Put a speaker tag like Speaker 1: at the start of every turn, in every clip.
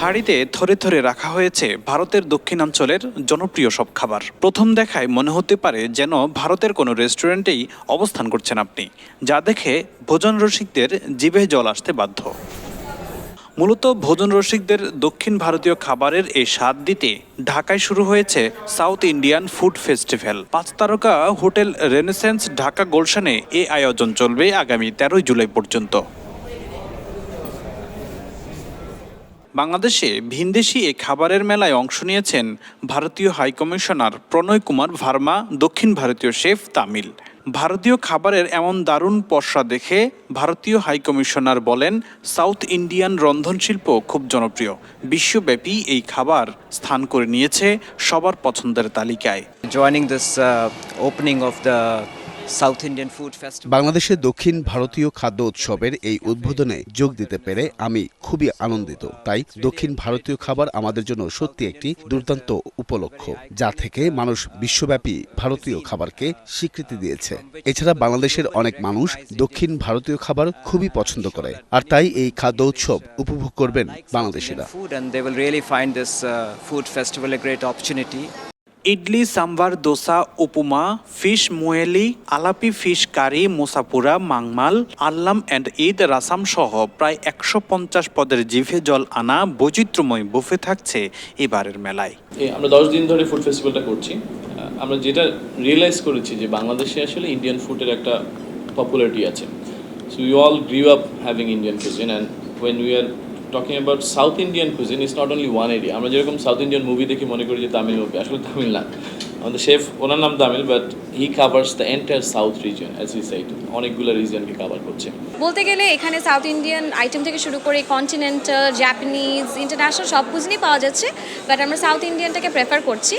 Speaker 1: হাঁড়িতে থরে থরে রাখা হয়েছে ভারতের দক্ষিণাঞ্চলের জনপ্রিয় সব খাবার। প্রথম দেখায় মনে হতে পারে যেন ভারতের কোনো রেস্টুরেন্টেই অবস্থান করছেন আপনি, যা দেখে ভোজন রসিকদের জিভে জল আসতে বাধ্য। মূলত ভোজন রসিকদের দক্ষিণ ভারতীয় খাবারের এই স্বাদ দিতে ঢাকায় শুরু হয়েছে সাউথ ইন্ডিয়ান ফুড ফেস্টিভ্যাল। পাঁচ তারকা হোটেল রেনেসেন্স ঢাকা গোলশানে এ আয়োজন চলবে আগামী তেরোই জুলাই পর্যন্ত। বাংলাদেশে ভিনদেশি এই খাবারের মেলায় অংশ নিয়েছেন ভারতীয় হাইকমিশনার প্রণয় কুমার ভার্মা দক্ষিণ ভারতীয় শেফ তামিল। ভারতীয় খাবারের এমন দারুণ পসরা দেখে ভারতীয় হাইকমিশনার বলেন সাউথ ইন্ডিয়ান রন্ধনশিল্প খুব জনপ্রিয়। বিশ্বব্যাপী এই খাবার স্থান করে নিয়েছে সবার পছন্দের তালিকায়।
Speaker 2: Joining this uh, of of Indian Food Festival.
Speaker 3: বাংলাদেশের দক্ষিণ ভারতীয় খাদ্য উৎসবের এই উদ্বোধনে যোগ দিতে পেরে আমি খুবই আনন্দিত তাই দক্ষিণ ভারতীয় খাবার আমাদের জন্য সত্যি একটি দুর্দান্ত উপলক্ষ যা থেকে মানুষ বিশ্বব্যাপী ভারতীয় খাবারকে স্বীকৃতি দিয়েছে এছাড়া বাংলাদেশের অনেক মানুষ দক্ষিণ ভারতীয় খাবার খুবই পছন্দ করে আর তাই এই খাদ্য উৎসব উপভোগ করবেন বাংলাদেশিরা
Speaker 2: find this uh, food festival a great opportunity.
Speaker 1: Idli, sambar, dosa, upma, fish molee, Alleppey fish curry, মোসাপুরা, মাংমাল, আল্লাম অ্যান্ড ঈদ, রাসাম সহ প্রায় একশো পঞ্চাশ পদের জিভে জল আনা বৈচিত্র্যময় বুফে থাকছে এবারের মেলায়।
Speaker 4: আমরা দশ দিন ধরে ফুড ফেস্টিভ্যালটা করছি। আমরা যেটা রিয়েলাইজ করেছি যে বাংলাদেশে আসলে ইন্ডিয়ান ফুডের একটা পপুলারিটি আছে। So you all grew up having Indian cuisine and when we are talking about South Indian cuisine is not only one area আমরা যেরকম সাউথ ইন্ডিয়ান মুভি দেখে মনে করি যে তামিল মুভি আসলে তামিল না। আমাদের শেফ ওনার নাম Tamil but he covers the entire south region as he side অনেকগুলো রিজনকে কাভার করছে।
Speaker 5: বলতে গেলে এখানে সাউথ ইন্ডিয়ান আইটেম থেকে শুরু করে কন্টিনেন্টাল জাপানিজ ইন্টারন্যাশনাল সব কুজিনই পাওয়া যাচ্ছে বাট আমরা সাউথ ইন্ডিয়ানটাকে প্রেফার করছি।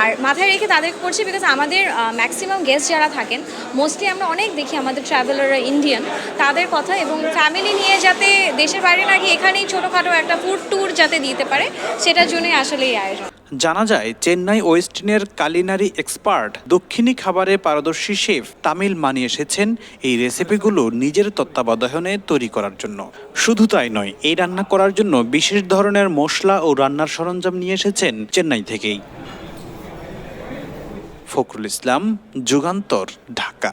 Speaker 5: আর মাথায় রেখে তাদেরকে করছি বিকজ আমাদের ম্যাক্সিমাম গেস্ট যারা থাকেন মোস্টলি আমরা অনেক দেখি আমাদের ট্রাভেলাররা ইন্ডিয়ান তাদের কথা এবং ফ্যামিলি নিয়ে যাতে দেশের বাইরে না গিয়ে এখানেই ছোটোখাটো একটা ফুড ট্যুর যাতে দিতে পারে, সেটার জন্যই আসলে এই আয়োজন।
Speaker 1: জানা যায়, চেন্নাই ওয়েস্টিনের কালিনারি এক্সপার্ট, দক্ষিণী খাবারে পারদর্শী শেফ তামিল মানিয়ে এসেছেন এই রেসিপিগুলো নিজের তত্ত্বাবধানে তৈরি করার জন্য। শুধু তাই নয়, এই রান্না করার জন্য বিশেষ ধরনের মশলা ও রান্নার সরঞ্জাম নিয়ে এসেছেন চেন্নাই থেকেই। ফখরুল ইসলাম, যুগান্তর, ঢাকা।